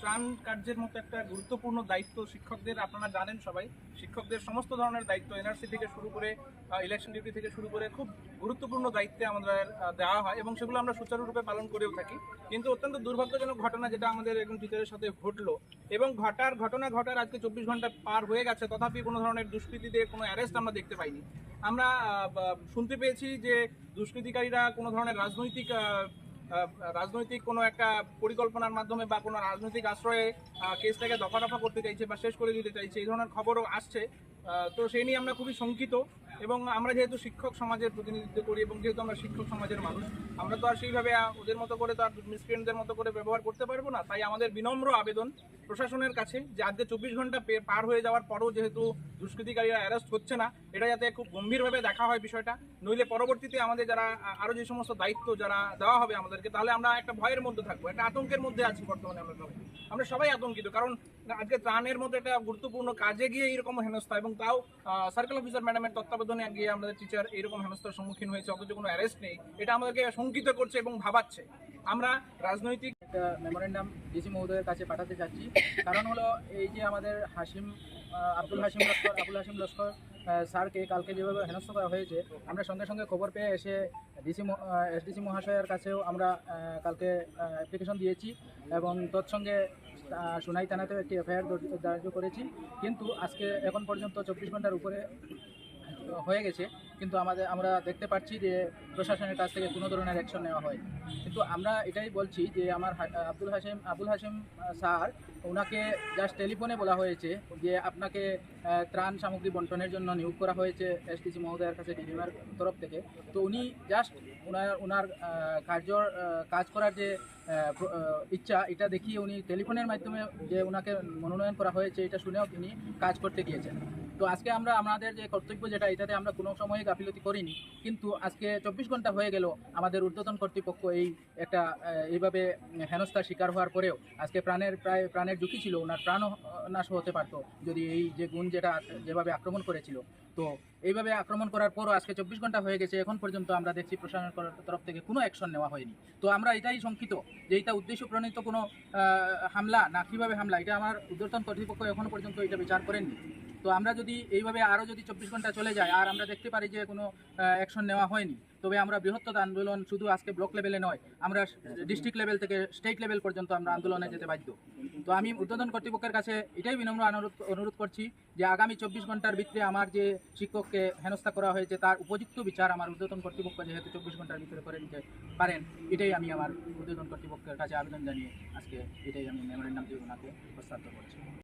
ত্রাণ কার্যের মতো একটা গুরুত্বপূর্ণ দায়িত্ব শিক্ষকদের, আপনারা জানেন সবাই, শিক্ষকদের সমস্ত ধরনের দায়িত্ব, এনআরসি থেকে শুরু করে ইলেকশন ডিউটি থেকে শুরু করে খুব গুরুত্বপূর্ণ দায়িত্বে আমাদের দেওয়া হয় এবং সেগুলো আমরা সুচারুরূপে পালন করেও থাকি। কিন্তু অত্যন্ত দুর্ভাগ্যজনক ঘটনা যেটা আমাদের একজন টিচারের সাথে ঘটলো এবং ঘটার, ঘটনা ঘটার আজকে চব্বিশ ঘণ্টা পার হয়ে গেছে, তথাপি কোনো ধরনের দুষ্কৃতীদের কোনো অ্যারেস্ট আমরা দেখতে পাইনি। আমরা শুনতে পেয়েছি যে দুষ্কৃতিকারীরা কোনো ধরনের রাজনৈতিক রাজনৈতিক কোনো একটা পরিকল্পনার মাধ্যমে বা কোনো রাজনৈতিক আশ্রয়ে কেসটাকে দফা দফা করতে চাইছে বা শেষ করে দিতে চাইছে, এই ধরনের খবরও আসছে। তো সেই নিয়ে আমরা খুবই শঙ্কিত এবং আমরা যেহেতু শিক্ষক সমাজের প্রতিনিধিত্ব করি এবং যেহেতু আমরা শিক্ষক সমাজের মানুষ, আমরা তো আর সেইভাবে ওদের মতো করে তো আর মিসক্রিয়েন্টদের মতো করে ব্যবহার করতে পারব না। তাই আমাদের বিনম্র আবেদন প্রশাসনের কাছে যে আজকে চব্বিশ ঘণ্টা পার হয়ে যাওয়ার পরও যেহেতু দুষ্কৃতিকারীরা অ্যারেস্ট হচ্ছে না, এটা যাতে খুব গম্ভীরভাবে দেখা হয় বিষয়টা। নইলে পরবর্তীতে আমাদের যারা আরও যে সমস্ত দায়িত্ব যারা দেওয়া হবে আমাদেরকে, তাহলে আমরা একটা ভয়ের মধ্যে থাকব, একটা আতঙ্কের মধ্যে আছি বর্তমানে আমরা সবাই। আমরা সবাই আতঙ্কিত, কারণ আজকে ত্রাণের মতো একটা গুরুত্বপূর্ণ কাজে গিয়ে এরকম হেনস্থা এবং তাও সার্কেল অফিসার ম্যাডামের তত্ত্বাবধানে গিয়ে আমাদের টিচার এরকম হেনস্থার সম্মুখীন হয়েছে, অথচ কোনো অ্যারেস্ট নেই। এটা আমাদেরকে শঙ্কিত করছে এবং ভাবাচ্ছে। আমরা রাজনৈতিক একটা মেমোরেন্ডাম ডিসি মহোদয়ের কাছে পাঠাতে চাচ্ছি। কারণ হলো এই যে আমাদের হাসিম আব্দুল হাসিম লস্কর, আবুল হাসিম লস্কর স্যারকে কালকে যেভাবে হেনস্থ করা হয়েছে, আমরা সঙ্গে সঙ্গে খবর পেয়ে এসে ডিসি এসডিসি মহাশয়ের কাছেও আমরা কালকে অ্যাপ্লিকেশন দিয়েছি এবং তৎসঙ্গে সোনাই থানাতেও একটি এফআইআর দার্য করেছি। কিন্তু আজকে এখন পর্যন্ত চব্বিশ ঘণ্টার উপরে হয়ে গেছে। কিন্তু আমাদের, আমরা দেখতে পাচ্ছি যে প্রশাসনের কাছ থেকে কোনো ধরনের অ্যাকশন নেওয়া হয় কিন্তু আমরা এটাই বলছি যে আমার আব্দুল হাসিম আবুল হাসিম স্যার, ওনাকে জাস্ট টেলিফোনে বলা হয়েছে যে আপনাকে ত্রাণ সামগ্রী বন্টনের জন্য নিয়োগ করা হয়েছে এসটিসি মহোদয়ের কাছে ডিডিমার তরফ থেকে। তো উনি জাস্ট ওনার ওনার কার্য কাজ করার যে ইচ্ছা, এটা দেখিয়ে উনি টেলিফোনের মাধ্যমে যে ওনাকে মনোনয়ন করা হয়েছে, এটা শুনেও তিনি কাজ করতে গিয়েছেন। তো আজকে আমরা আমাদের যে কর্তব্য যেটা, এটাতে আমরা কোনো সময় গাফিলতি করিনি। কিন্তু আজকে চব্বিশ ঘণ্টা হয়ে গেল আমাদের ঊর্ধ্বতন কর্তৃপক্ষ এই একটা এইভাবে হেনস্থার শিকার হওয়ার পরেও আজকে প্রাণের প্রায়, প্রাণের ঝুঁকি ছিল, ওনার প্রাণও নাশ হতে পারতো, যদি এই যে গুণ যেটা, যেভাবে আক্রমণ করেছিল। তো এইভাবে আক্রমণ করার পরও আজকে চব্বিশ ঘণ্টা হয়ে গেছে, এখন পর্যন্ত আমরা দেখছি প্রশাসনের কর- তরফ থেকে কোনো অ্যাকশন নেওয়া হয়নি। তো আমরা এটাই শঙ্কিত যে এটা উদ্দেশ্য প্রণীত কোনো হামলা না কীভাবে হামলা, এটা আমার ঊর্ধ্বতন কর্তৃপক্ষ এখনও পর্যন্ত এটা বিচার করেননি। তো আমরা যদি এইভাবে আরও যদি চব্বিশ ঘণ্টা চলে যায়, আর আমরা দেখতে পারি যে কোনো অ্যাকশন নেওয়া হয়নি, তবে আমরা বৃহত্তর আন্দোলন শুধু আজকে ব্লক লেভেলে নয়, আমরা ডিস্ট্রিক্ট লেভেল থেকে স্টেট লেভেল পর্যন্ত আমরা আন্দোলনে যেতে বাধ্য। তো আমি উদ্বোধন কর্তৃপক্ষের কাছে এটাই বিনম্র অনুরোধ অনুরোধ করছি যে আগামী চব্বিশ ঘণ্টার ভিতরে আমার যে শিক্ষককে হেনস্থা করা হয়েছে, তার উপযুক্ত বিচার আমার উদ্বোধন কর্তৃপক্ষ যেহেতু চব্বিশ ঘণ্টার ভিতরে করে দিতে পারেন, এটাই আমি আমার ঊর্ধ্বতন কর্তৃপক্ষের কাছে আবেদন জানিয়ে আজকে এটাই আমি মেমোরেন্ডাম দিয়ে ওনাকে প্রস্তাব করছি।